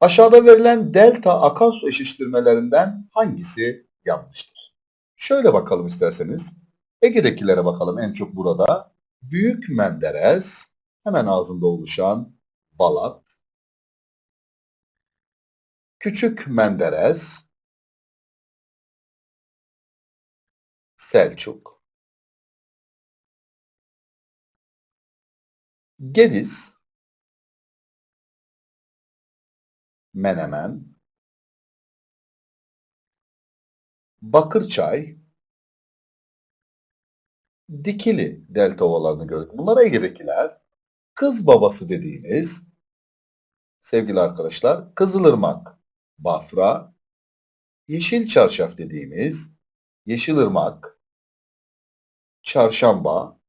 Aşağıda verilen delta akarsu eşleştirmelerinden hangisi yanlıştır? Şöyle bakalım isterseniz. Ege'dekilere bakalım en çok burada. Büyük Menderes, hemen ağzında oluşan Balat. Küçük Menderes, Selçuk. Gediz, Menemen, Bakırçay, Dikili delta ovalarını gördük. Bunlar Ege'dekiler. Kız babası dediğimiz sevgili arkadaşlar Kızılırmak, Bafra, Yeşil Çarşaf dediğimiz Yeşilırmak, Çarşamba,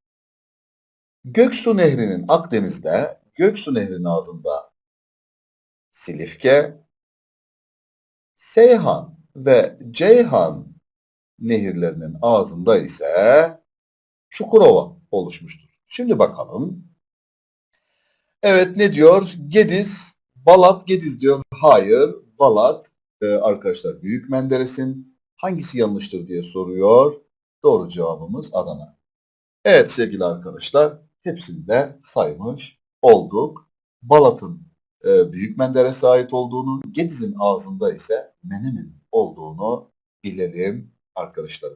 Göksu Nehri'nin Akdeniz'de, Göksu Nehri'nin ağzında Silifke, Seyhan ve Ceyhan nehirlerinin ağzında ise Çukurova oluşmuştur. Şimdi bakalım. Evet ne diyor? Gediz, Balat Gediz diyor. Hayır, Balat e, arkadaşlar Büyük Menderes'in hangisi yanlıştır diye soruyor. Doğru cevabımız Adana. Evet sevgili arkadaşlar hepsini de saymış olduk. Balat'ın e, Büyük Menderes'e ait olduğunu, Gediz'in ağzında ise Menemen olduğunu bilelim arkadaşlar.